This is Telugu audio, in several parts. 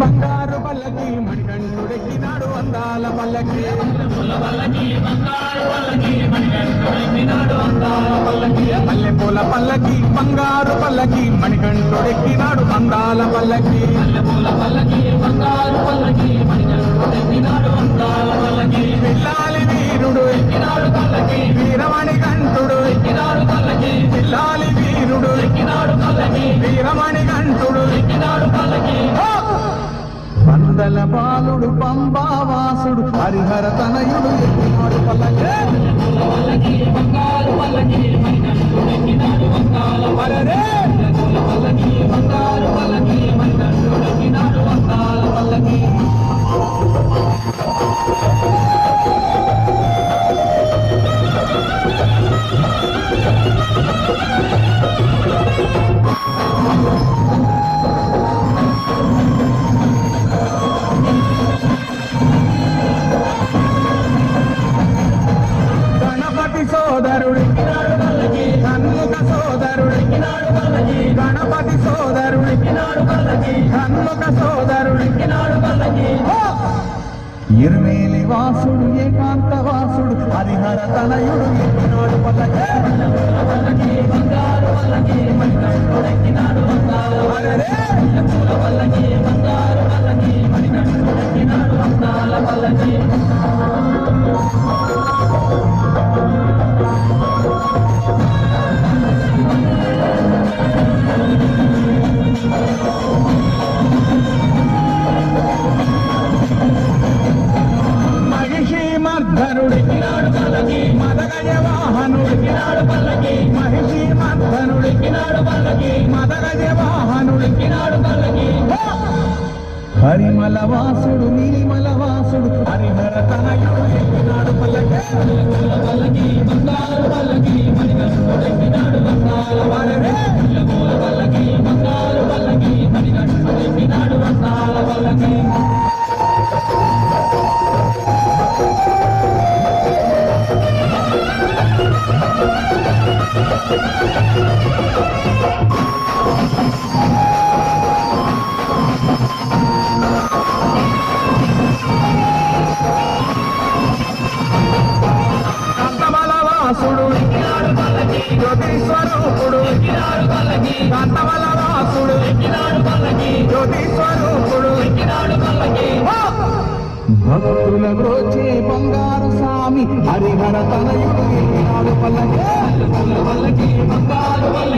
బంగారు పల్లకి మణికంఠుడెక్కినాడు అందాల పల్లకి. పల్లె పూల పల్లకి బంగారు పల్లకి మణికంఠుడెక్కినాడు అందాల పల్లకి. పిల్లాలి వీరుడు ఎక్కినాడు పల్లకి వీరమణి కంఠుడు ఎక్కినాడు పల్లకి పిల్లాలి వీరుడు ఎక్కినాడు పల్లకి వీరమణి పందల బాలుడు పంబావాసుడు హరిహర తనయుడు ఎక్కినాడు పల్లకి అరెరే! సోదరుడు హన్ముఖ సోదరుడు గణపతి సోదరుడు హన్ముఖ సోదరుడు. ఇరుమేలి వాసుడు ఏకాంత వాసుడు హరిహర తనయుడు ఎక్కినాడు పల్లకి. మహిషి మర్ధనుడు మదగజ వాహనుడు మహిషి మర్ధనుడు మదగజ వాహనుడు హరిమల వాసుడు నీలిమల వాసుడు హరిహర తనయుడు ఎక్కినాడు పల్లకి. కాంతమల వాసుడు. జ్యోతిస్వరూపుడు. కాంతమల వాసుడు జ్యోతిస్వరూపుడు. భక్తుల బ్రోచే బంగారు స్వామి హరిహర తనయుడు ఎక్కినాడు పల్లకి. అరెరే!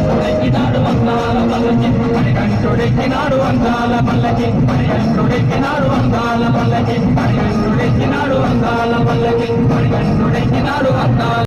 పల్లెక్కినాడు అందాల పల్లకి పరిగంటుడెక్కినాడు అందాల పల్లకి పరిగంటుడెక్కినాడు అందాల పల్లకి పరిగంటుడెక్కినాడు అందాల పల్లకి పరిగంటుడెక్కినాడు అందాల